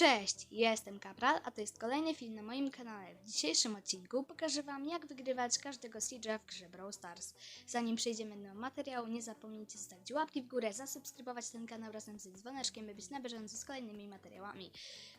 Cześć, jestem Kapral, a to jest kolejny film na moim kanale. W dzisiejszym odcinku pokażę Wam, jak wygrywać każdego Siege'a w grze Brawl Stars. Zanim przejdziemy do materiału, nie zapomnijcie zostawić łapki w górę, zasubskrybować ten kanał razem z dzwoneczkiem, by być na bieżąco z kolejnymi materiałami.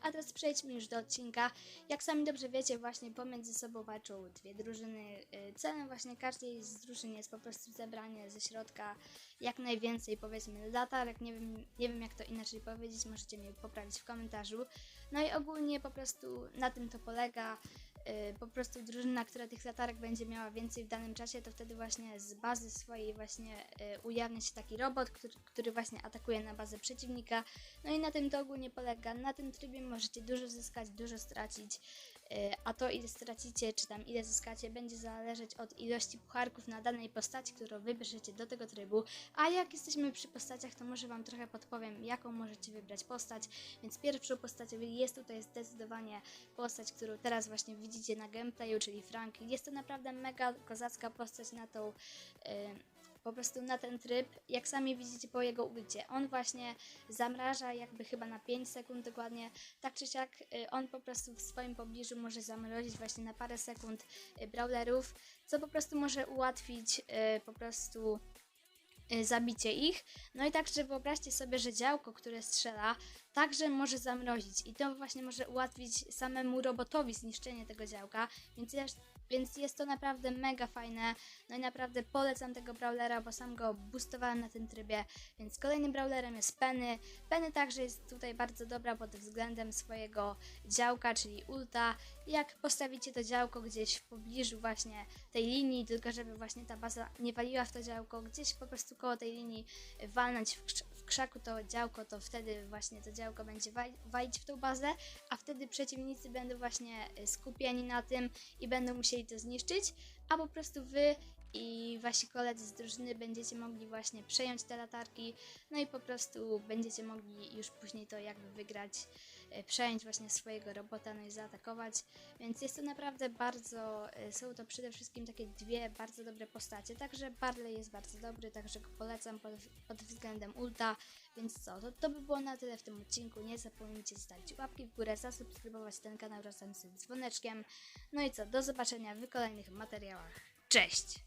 A teraz przejdźmy już do odcinka. Jak sami dobrze wiecie, właśnie pomiędzy sobą walczą dwie drużyny. Y, Celem właśnie każdej z drużyn jest po prostu zebranie ze środka jak najwięcej, powiedzmy, latarek. Nie wiem, nie wiem jak to inaczej powiedzieć, możecie mnie poprawić w komentarzu. No i ogólnie po prostu na tym to polega. Yy, po prostu drużyna, która tych latarek będzie miała więcej w danym czasie, to wtedy właśnie z bazy swojej właśnie yy, ujawnia się taki robot, który, który właśnie atakuje na bazę przeciwnika. No i na tym to ogólnie polega. Na tym trybie możecie dużo zyskać, dużo stracić. Yy, a to ile stracicie, czy tam ile zyskacie, będzie zależeć od ilości pucharków na danej postaci, którą wybierzecie do tego trybu. A jak jesteśmy przy postaciach, to może Wam trochę podpowiem, jaką możecie wybrać postać. Więc pierwszą postacią jest tutaj zdecydowanie postać, którą teraz właśnie widzicie na gameplayu, czyli Frank. Jest to naprawdę mega kozacka postać na tą. Yy, po prostu na ten tryb, jak sami widzicie po jego ulcie. On właśnie zamraża jakby chyba na 5 sekund dokładnie, tak czy siak y, on po prostu w swoim pobliżu może zamrozić właśnie na parę sekund y, brawlerów, co po prostu może ułatwić y, po prostu zabicie ich. No i także wyobraźcie sobie, że działko, które strzela, także może zamrozić i to właśnie może ułatwić samemu robotowi zniszczenie tego działka, więc ja więc jest to naprawdę mega fajne. No i naprawdę polecam tego brawlera, bo sam go boostowałem na tym trybie. Więc kolejnym brawlerem jest Penny. Penny także jest tutaj bardzo dobra pod względem swojego działka, czyli ulta. Jak postawicie to działko gdzieś w pobliżu właśnie tej linii, tylko żeby właśnie ta baza nie waliła w to działko, gdzieś po prostu koło tej linii walnąć w, krz w krzaku to działko, to wtedy właśnie to działko będzie walić w tą bazę, a wtedy przeciwnicy będą właśnie skupieni na tym i będą musieli to zniszczyć, a po prostu wy i wasi koledzy z drużyny będziecie mogli właśnie przejąć te latarki, no i po prostu będziecie mogli już później to jakby wygrać, e, przejąć właśnie swojego robota, no i zaatakować, więc jest to naprawdę bardzo, e, są to przede wszystkim takie dwie bardzo dobre postacie, także Barley jest bardzo dobry, także go polecam pod, pod względem ulta, więc co, to, to by było na tyle w tym odcinku, nie zapomnijcie zostawić łapki w górę, zasubskrybować ten kanał razem z dzwoneczkiem, no i co, do zobaczenia w kolejnych materiałach, cześć!